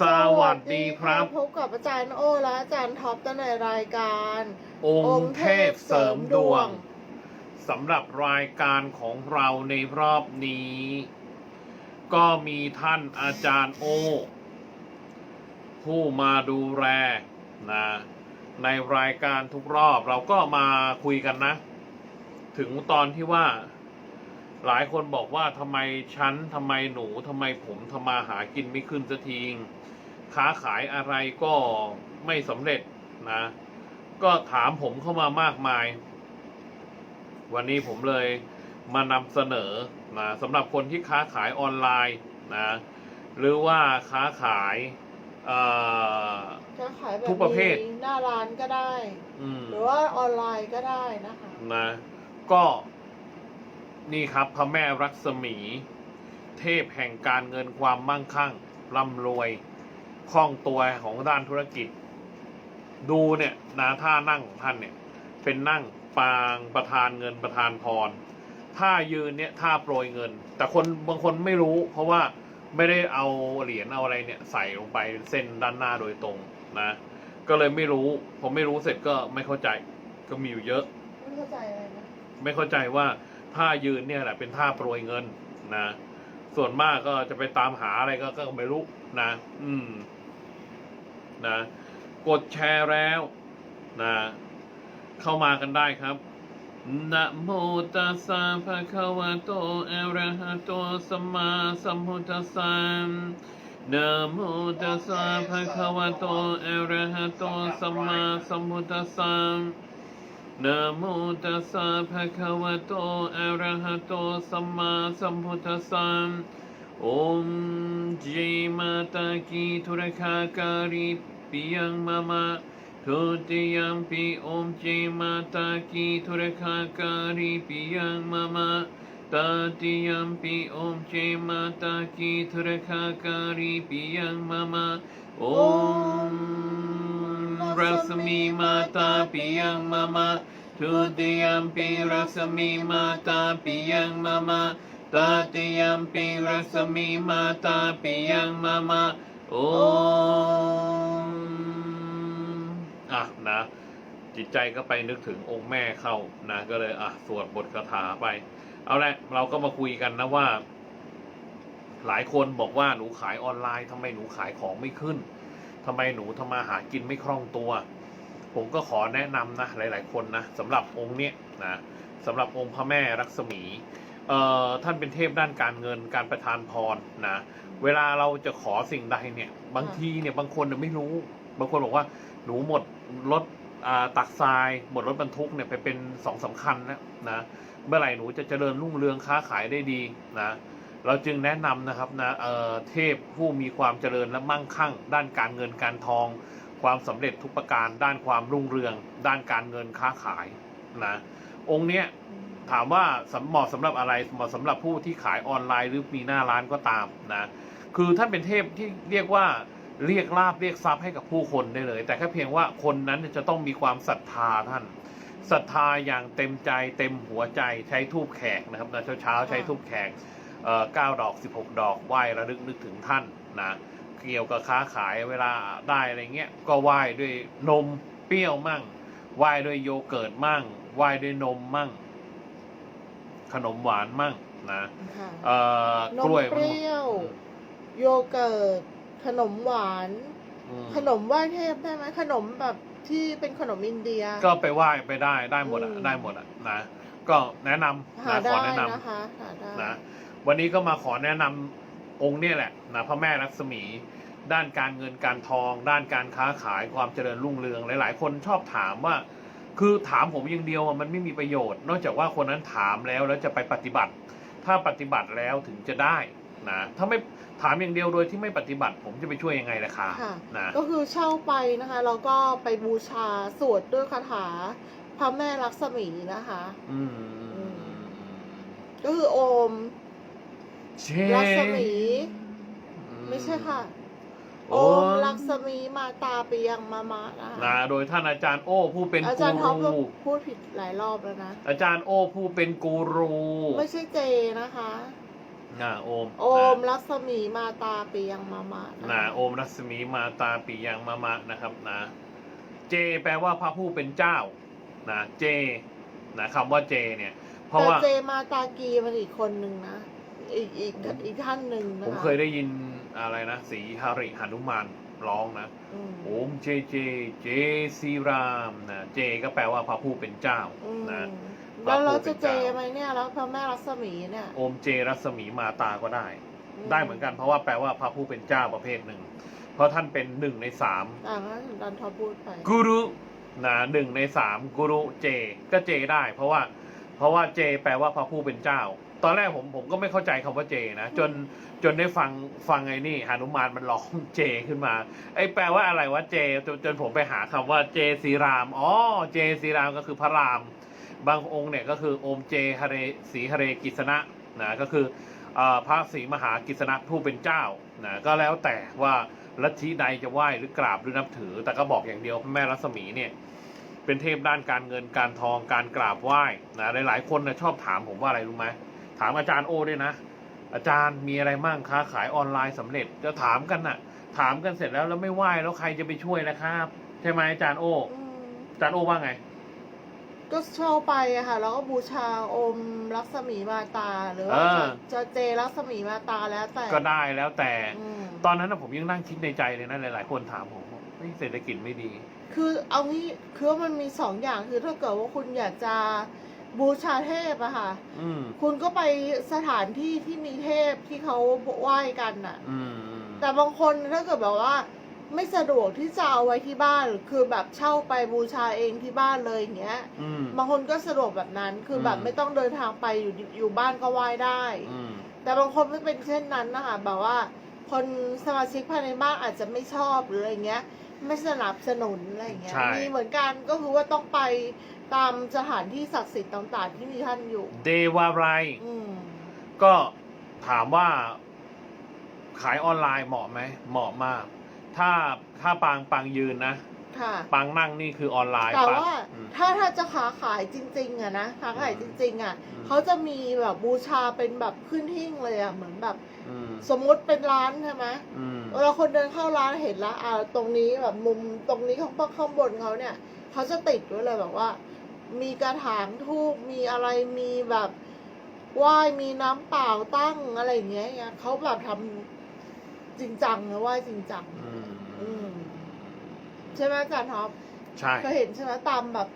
สวัสดีครับ พบกับอาจารย์โอและอาจารย์ท็อปกันในรายการ องค์เทพเสริมดวงสำหรับรายการของเราในรอบนี้ ก็มีท่านอาจารย์โอ ผู้มาดูแลนะในรายการทุกรอบเราก็มาคุยกันนะ ถึงตอนที่ว่า หลายคนบอกว่าทำไมฉันทำไมหนูทำไมผมทำมาหากินไม่ขึ้นสักทีค้าขายอะไรก็ไม่สำเร็จนะ ก็ถามผมเข้ามามากมาย วันนี้ผมเลยมานำเสนอนะสำหรับคนที่ค้าขายออนไลน์นะหรือว่าค้าขายเอ่อจะขายแบบทุกประเภทมีหน้าร้านก็ได้อืมหรือว่าออนไลน์ก็ได้นะคะนะก็ นี่ครับพระแม่รักษมี เทพแห่งการเงินความมั่งคั่งร่ำรวยคล่องตัวของด้านธุรกิจ ดูเนี่ยนะท่านั่งของท่านเนี่ยเป็นนั่งปางประธานเงินประธานพรท่ายืนเนี่ยท่าโปรยเงิน แต่คนบางคนไม่รู้ เพราะว่าไม่ได้เอาเหรียญเอาอะไรเนี่ยใส่ลงไปเส้นด้านหน้าโดยตรงนะ ก็เลยไม่รู้พอไม่รู้เสร็จก็ไม่เข้าใจก็มีอยู่เยอะ ไม่เข้าใจอะไรนะไม่เข้าใจว่า ท่ายืนเนี่ยแหละเป็นท่าโปรยเงินนะส่วนมากก็จะไปตามหาอะไรก็ก็ไม่รู้นะ อืม นะ กดแชร์แล้วนะ เข้ามากันได้ครับนะโมตัสสะภะคะวะโตอะระหะโตสัมมาสัมพุทธัสสะนะโมตัสสะภะคะวะโตอะระหะโตสัมมาสัมพุทธัสสะ นะโมตัสสะภะคะวะโต อะระหะโต สัมมาสัมพุทธัสสะโอมจีมาตากีทุรคาการิปิยังมะมะทุติยัมปิโอมจีมาตากีทุรคาการิปิยังมะมะตติยัมปิโอมเจมาตากีทุรคาการิปิยังมะมะโอม รัศมีมาตาปิยังมะมะทุติยัมปิรัศมีมาตาปิยังมะมะตติยัมปิรัศมีมาตาปิยังมะมะโอมอะนะ จิตใจก็ไปนึกถึงองค์แม่เข้านะ ก็เลยอะสวดบทคาถาไป เอาละเราก็มาคุยกันนะว่า หลายคนบอกว่าหนูขายออนไลน์ทำไมหนูขายของไม่ขึ้น ทำไมหนูทำมาหากินไม่คล่องตัว ผมก็ขอแนะนำนะหลาย ๆ คนนะสำหรับองค์เนี้ยนะสำหรับองค์พระแม่รักษมีเอ่อท่านเป็นเทพด้านการเงินการประทานพรนะเวลาเราจะขอสิ่งใดเนี่ย บางทีเนี่ยบางคนเนี่ยไม่รู้ บางคนบอกว่าหนูหมดรถอ่าตักทราย หมดรถบรรทุกเนี่ยไปเป็นสองสำคัญนะนะเมื่อไหร่หนูจะเจริญรุ่งเรืองค้าขายได้ดีนะ เราจึงแนะนำนะครับนะเเทพผู้มีความเจริญและมั่งคั่ง ด้านการเงินการทอง ความสำเร็จทุกประการ ด้านความรุ่งเรือง ด้านการเงินค้าขายนะองค์เนี้ยถามว่าสำเหมาะสำหรับอะไรเหมาะสำหรับผู้ที่ขายออนไลน์หรือมีหน้าร้านก็ตามนะคือท่านเป็นเทพที่เรียกว่าเรียกลาบเรียกทรัพย์ให้กับผู้คนได้เลย แต่แค่เพียงว่าคนนั้นจะต้องมีความศรัทธาท่านศรัทธาอย่างเต็มใจเต็มหัวใจใช้ทูบแขกนะครับนะเช้าๆใช้ทูบแขก เอ่อเก้าดอกสิบหกดอกไหว้ระลึกนึกถึงท่านนะเกี่ยวกับค้าขายเวลาได้อะไรเงี้ยก็ไหว้ด้วยนมเปรี้ยวมั่งไหว้ด้วยโยเกิร์ตมั่งไหว้ด้วยนมมั่ง ขนมหวานมั่งนะค่ะเอ่อนกมล้วยเปรี้ยว โยเกิร์ตขนมหวานอืมขนมไหว้เทพได้ไหมขนมแบบที่เป็นขนมอินเดีย ก็ไปไหว้ไปได้ได้หมดอะอืมได้หมดอะนะก็แนะนำหานะขได้อแนะนำนะคะหาได้นะ วันนี้ก็มาขอแนะนำองค์เนี่ยแหละนะพระแม่ลักษมี ด้านการเงินการทอง ด้านการค้าขายความเจริญรุ่งเรือง หลาย ๆ คนชอบถามว่า คือถามผมอย่างเดียวอะมันไม่มีประโยชน์ นอกจากว่าคนนั้นถามแล้วแล้วจะไปปฏิบัติ ถ้าปฏิบัติแล้วถึงจะได้นะถ้าไม่ถามอย่างเดียวโดยที่ไม่ปฏิบัติผมจะไปช่วยยังไงล่ะคะค่ะนะก็คือเช่าไปนะคะแล้วก็ไปบูชาสวดด้วยคาถาพระแม่ลักษมีนะคะ อืมก็คือโอม เชลักษมี ไม่ใช่ค่ะ โอโอ้มลักษมีมาตาปียังมามะนะคะ นะโดยท่านอาจารย์โอ้ผู้เป็นอากูจารย์ท็อปรู พูดผิดหลายรอบแล้วนะ อาจารย์โอ้ผู้เป็นกูรูไม่ใช่เจนะคะ นะโอมโอมรัศมีมาตาปียังมามานะนะนะโอมรัศมีมาตาปิยังมะมะนะครับนะ เจแปลว่าพระผู้เป็นเจ้านะเจนะคำว่าเจเนี่ย เพราะแต่ว่าเจมาตากีมันอีกคนนึงนะ อีกอีกอีกท่านหนึ่งนะะผมเคยได้ยินอะไรนะ สีหริหนุมานร้องนะอืมโอมเจเจเจซีรามนะเจก็แปลว่าพระผู้เป็นเจ้าอืมนะแล้วเราพระผู้เป็จะนเจเจ้าไหมเนี่ยแล้วพระแม่รัศมีเนี่ยโอมเจรัศมีมาตาก็ได้ ได้เหมือนกันเพราะว่าแปลว่าพระผู้เป็นเจ้าประเภทหนึ่ง เพราะท่านเป็นหนึ่งในสามอ่างั้นดันทอพูดไปกุรุนะหนึ่งในสามกุรุเจ ก็เจได้ เพราะว่า เพราะว่าเจ แปลว่าพระผู้เป็นเจ้า ตอนแรกผมผมก็ไม่เข้าใจคำว่าเจนะจนจนได้ฟังฟังไอ้นี่หานุมานมันร้องเจขึ้นมา ไอ้แปลว่าอะไรวะเจจนจนผมไปหาคำว่าเจสีรามอ๋อเจสีรามก็คือพระราม บางองค์เนี่ยก็คือโอมเจฮเรสีฮเรกิษณะนะก็คืออ่อพระศรีมหากิษณะผู้เป็นเจ้านะก็แล้วแต่ว่าลัทธิใดจะไหว้หรือกราบหรือนับถือ แต่ก็บอกอย่างเดียวพระแม่รัศมีเนี่ยเป็นเทพด้านการเงินการทองการกราบไหว้นะหลายๆคนนะชอบถามผมว่าอะไรรู้ไหม ถามอาจารย์โอด้วยนะ อาจารย์มีอะไรมั่งค้าขายออนไลน์สำเร็จจะถามกันน่ะ ถามกันเสร็จแล้วแล้วไม่ไหว้แล้วใครจะไปช่วยนะครับ ใช่ไหมอาจารย์โออืมอาจารย์โอว่าไง ก็เช่าไปอะค่ะ แล้วก็บูชาอมรัศมีมาตาหรือว่าเออ จะจะเจรัศมีมาตาแล้วแต่ก็ได้แล้วแต่ อืมตอนนั้นนะผมยังนั่งคิดในใจเลยนะหลาย ๆ คนถามผมว่าเฮ้ยเศรษฐกิจไม่ดี คือเอางี้คือว่ามันมีสองอย่างคือถ้าเกิดว่าคุณอยากจะ บูชาเทพอะค่ะ อืมคุณก็ไปสถานที่ที่มีเทพที่เขาไหว้กันน่ะอืมแต่บางคนถ้าเกิดแบบว่า ไม่สะดวกที่จะเอาไว้ที่บ้านคือแบบเช่าไปบูชาเองที่บ้านเลยอย่างเงี้ย อืม บางคนก็สะดวกแบบนั้นคือแบบอืม ไม่ต้องเดินทางไปอยู่อยู่บ้านก็ไหว้ได้ อืมแต่บางคนไม่เป็นเช่นนั้นนะคะแบบว่า คนสมาชิกภายในบ้านอาจจะไม่ชอบหรืออะไรเงี้ย ไม่สนับสนุนอะไรอย่างเงี้ยใช่ มีเหมือนกันก็คือว่าต้องไป ตามสถานที่ศักดิ์สิทธิ์ต่างๆ ที่มีท่านอยู่ เดวาไรอืมก็ถามว่าขายออนไลน์เหมาะไหมเหมาะมาก ถ้าถ้าปางปางยืนนะค่ะ ปางนั่งนี่คือออนไลน์แต่ปางว่าอืม ถ้าถ้าจะค้าขายจริง ๆอะนะค้าขายจริง ๆอะอืม เขาจะมีแบบบูชาเป็นแบบขึ้นหิ้งเลยอะเหมือนแบบ อืมสมมุติเป็นร้านใช่ไหมอืมเวลาคนเดินเข้าร้านเห็นแล้วอ่าตรงนี้แบบมุมตรงนี้ข้างข้างบนเขาเนี่ย เขาจะติดไว้เลยแบบว่า มีกระถางทูบมีอะไรมีแบบไหว้มีน้ำเปล่าตั้งอะไรอย่างเงี้ยเขาแบบทำจริงจังนะไหว้จริงจัง อืมอืม ใช่ไหมอาจารย์ท็อปใช่ เคยเห็นใช่ไหมตามแบบ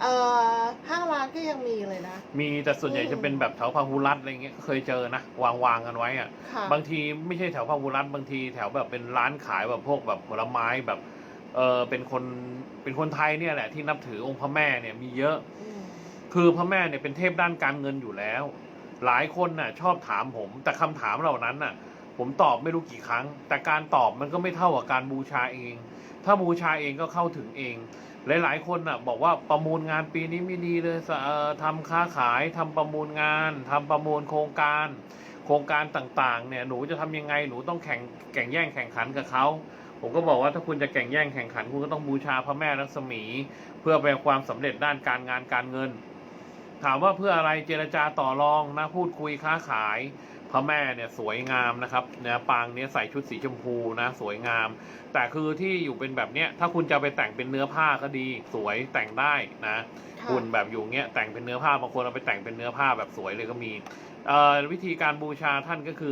เอ่อห้างร้านก็ยังมีเลยนะ มีแต่ส่วนใหญ่อืมจะเป็นแบบแถวพาหุรัตน์อะไรเงี้ยเคยเจอนะวางวางกันไว้อะค่ะ บางทีไม่ใช่แถวพาหุรัตน์บางทีแถวแบบเป็นร้านขายแบบพวกแบบผลไม้แบบ เออเป็นคนเป็นคนไทยเนี่ยแหละที่นับถือองค์พระแม่เนี่ยมีเยอะอืมคือพระแม่เนี่ยเป็นเทพด้านการเงินอยู่แล้ว หลายคนน่ะชอบถามผม แต่คำถามเหล่านั้นน่ะ ผมตอบไม่รู้กี่ครั้ง แต่การตอบมันก็ไม่เท่ากับการบูชาเอง ถ้าบูชาเองก็เข้าถึงเอง หลายๆคนน่ะบอกว่าประมูลงานปีนี้ไม่ดีเลยสะเอ่อทำค้าขายทำประมูลงานทำประมูลโครงการ โครงการต่างๆเนี่ยหนูจะทำยังไงหนูต้องแข่งแข่งแย่งแข่งขันกับเขา ผมก็บอกว่าถ้าคุณจะแข่งแย่งแข่งขันคุณก็ต้องบูชาพระแม่ลักษมี เพื่อไปความสำเร็จด้านการงานการเงิน ถามว่าเพื่ออะไรเจรจาต่อรองนะพูดคุยค้าขาย พระแม่เนี่ยสวยงามนะครับเนี่ยปางเนี้ยใส่ชุดสีชมพูนะสวยงาม แต่คือที่อยู่เป็นแบบเนี้ยถ้าคุณจะไปแต่งเป็นเนื้อผ้าก็ดีสวยแต่งได้นะค่ะหุ่นแบบอยู่เงี้ยแต่งเป็นเนื้อผ้าบางคนเอาไปแต่งเป็นเนื้อผ้าแบบสวยเลยก็มีเอ่อวิธีการบูชาท่านก็คือ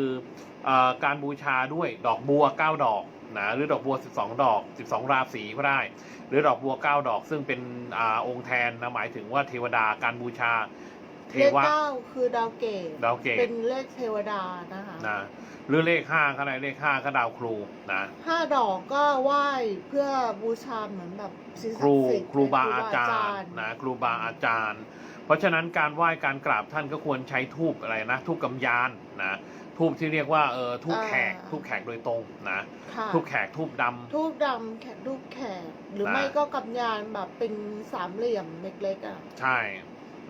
เอ่อการบูชาด้วยดอกบัวเก้าดอก นะหรือดอกบัว 12 ดอก 12 ราศีก็ได้ หรือดอกบัวเก้าดอก ซึ่งเป็นอาองค์แทนนะหมายถึงว่าเทวดาการบูชา เทเลขวะ เก้าคือดาวเกตดาวเกต เป็นเลขเทวดานะคะนะหรือเลขห้าก็ได้เลขห้าก็ดาวครูนะห้าดอกก็ไหว้เพื่อบูชาเหมือนแบบสิ่งคศักรูดิ์สิทธิ์ครูบาอาจารคย์นะครูบาอาจารย์ เพราะฉะนั้นการไหว้การกราบท่านก็ควรใช้ทูบอะไรนะทูบกำยานนะ ทูบที่เรียกว่าเออทูบแขกทูบแขกโดยตรงนะค่ะทูบแขกทูบดำ ทูบดำแขกทูบแขกหรือนะ ไม่ก็กำยานแบบเป็นสามเหลี่ยมเล็กๆอะใช่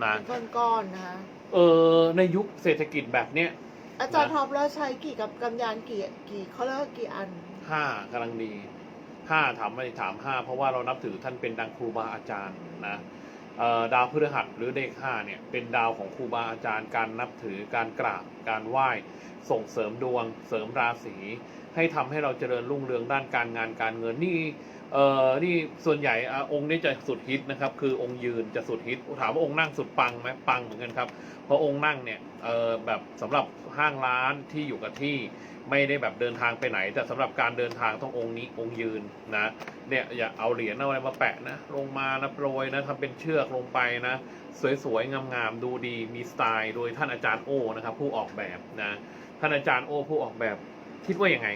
นะเป็นก้อนๆนะคะเออในยุคเศรษฐกิจแบบเนี้ย อาจารย์นะ ท็อปแล้วใช้กี่กับกำยานกี่กี่เขาเรียกว่ากี่อัน ห้ากำลังดีห้าถามไม่ถามห้าเพราะว่าเรานับถือท่านเป็นดังครูบาอาจารย์นะเอ่อ ดาวพฤหัสหรือเลขห้าเนี่ยเป็นดาวของครูบาอาจารย์การนับถือการกราบการไหว้ ส่งเสริมดวง เสริมราศีให้ทำให้เราเจริญรุ่งเรืองด้านการงานการเงินนี่เอ่อนี่ส่วนใหญ่อองค์นี้จะสุดฮิตนะครับ คือองค์ยืนจะสุดฮิตถามว่าองค์นั่งสุดปังไหมปังเหมือนกันครับเพราะองค์นั่งเนี่ยเออแบบสำหรับห้างร้านที่อยู่กับที่ ไม่ได้แบบเดินทางไปไหน แต่สำหรับการเดินทางต้ององค์นี้องค์ยืนนะเนี่ยอย่าเอาเหรียญเอาอะไรมาแปะนะลงมานะโปรยนะทำเป็นเชือกลงไปนะ สวยๆงามๆดูดีมีสไตล์โดยท่านอาจารย์โอนะครับ ผู้ออกแบบนะท่านอาจารย์โอผู้ออกแบบคิดว่ายังไง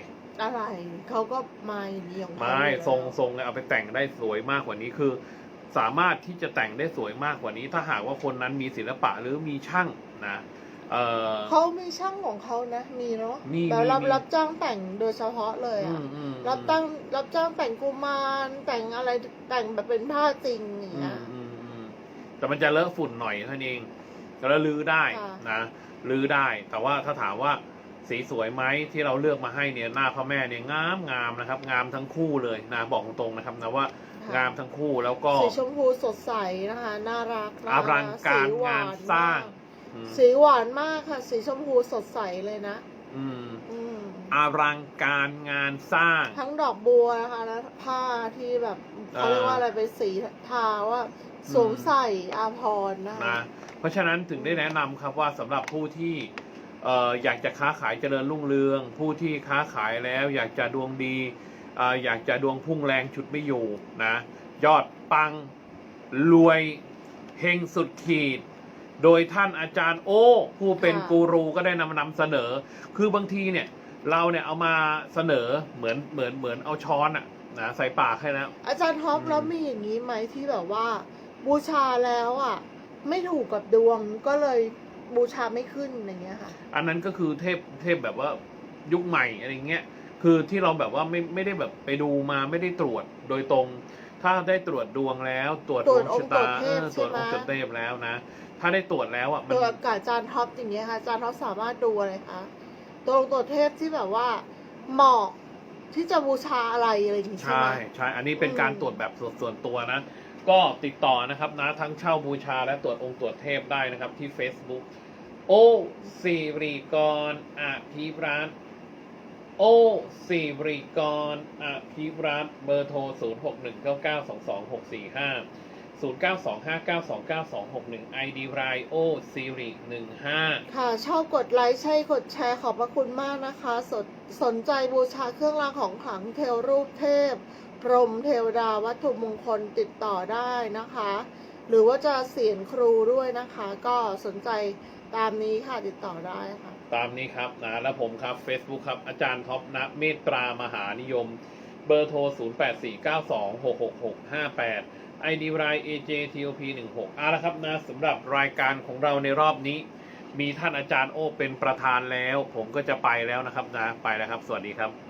อะไรเขาก็มาอย่างนี้ของเขาไม่อยู่แล้วทรงทรงเนี่ยเอาไปแต่งได้สวยมากกว่านี้คือ สามารถที่จะแต่งได้สวยมากกว่านี้ ถ้าหากว่าคนนั้นมีศิลปะหรือมีช่างนะ เอ่อ เขามีช่างของเขานะ มีเนาะมีแต่รับมี รับจ้างแต่งโดยเฉพาะเลยอือะมอืมรับจ้างรับจ้างแต่งกุมารแต่งอะไรแต่งแบบเป็นผ้าจริงอย่างอืเงี้มยอืมอืมแต่มันจะเลอะฝุ่นหน่อยเท่านั้นเองแล้วลื้อได้ค่ะ นะลื้อได้ แต่ว่าถ้าถามว่าสีสวยไหมที่เราเลือกมาให้เนี่ยหน้าพระแม่เนี่ยงามงามนะครับ งามทั้งคู่เลยนะบอกตรงๆนะครับนะว่าค่ะงามทั้งคู่แล้วก็ สีชมพูสดใสนะคะ น่ารักนะคะอลังการสีหวงานสร้างมก อืมสีหวานมากค่ะ สีชมพูสดใสเลยนะ อืมอืม อลังการงานสร้าง ทั้งดอกบัวนะคะแล้วผ้าที่แบบเขาเรียกว่าอะไรเป็นสีทาว่าสวมใส่อาภรณ์นะคะ นะเพราะฉะนั้นถึงได้แนะนำครับว่าสำหรับผู้ที่เอ่ออยากจะค้าขายเจริญรุ่งเรือง ผู้ที่ค้าขายแล้วอยากจะดวงดีเอ่ออยากจะดวงพุ่งแรงชุดไม่อยู่นะ ยอดปังรวยเฮงสุดขีด โดยท่านอาจารย์โอ้ผู้เป็นค่ะ กูรูก็ได้นำนำเสนอ คือบางทีเนี่ยเราเนี่ยเอามาเสนอเหมือนเหมือนเหมือนเอาช้อนอะนะใส่ปากให้แล้วอาจารย์ท็อปอืม แล้วมีอย่างนี้ไหมที่แบบว่า บูชาแล้วอะ ไม่ถูกกับดวงก็เลยบูชาไม่ขึ้นอย่างเงี้ยค่ะ อันนั้นก็คือเทพเทพแบบว่ายุคใหม่อะไรเงี้ย คือที่เราแบบว่าไม่ไม่ได้แบบไปดูมาไม่ได้ตรวจโดยตรง ถ้าได้ตรวจดวงแล้ว ตรวจตรดววจงองค์ชะตาตรวจเทพเออตรวจใช่ไหมองค์จดเทพแล้วนะ ถ้าได้ตรวจแล้วอะมันตัวกับอาจารย์ท็อปอย่างเงี้ยค่ะอาจารย์ท็อปสามารถดูอะไรคะตัวองค์ตัวเทพที่แบบว่าเหมาะที่จะบูชาอะไรอะไรอย่างงี้ใช่ใช่ไหมใช่อันนี้เป็นการอืมตรวจแบบส่วนส่วนตัวนะ ก็ติดต่อนะครับนะทั้งเช่าบูชาและตรวจองค์ตรวจเทพได้นะครับที่ Facebook โอสิริกรอภิรัตน์ โอสิริกรอภิรัตเบอร์โทร 0 6 1 9 9 2 2 6 4 5 0 9 2 5 9 2 9 2 6 1 ID รโอสิริ15 ค่ะชอบกดไลค์ใช่กดแชร์ขอบพระคุณมากนะคะสนสนใจบูชาเครื่องรางของขลังเทวรูปเทพ พรหมเทวดาวัตถุมงคลติดต่อได้นะคะ หรือว่าจะเสียนครูด้วยนะคะ ก็สนใจตามนี้ค่ะติดต่อได้ค่ะ ตามนี้ครับนะและผมครับ Facebook ครับ อาจารย์ท็อปนะเมตรามหานิยม เบอร์โทร 0849266658 ID ราย AJTOP16 อะแล้วครับนะสำหรับรายการของเราในรอบนี้ มีท่านอาจารย์โอเป็นประธานแล้ว ผมก็จะไปแล้วนะครับนะไปแล้วครับ สวัสดีครับ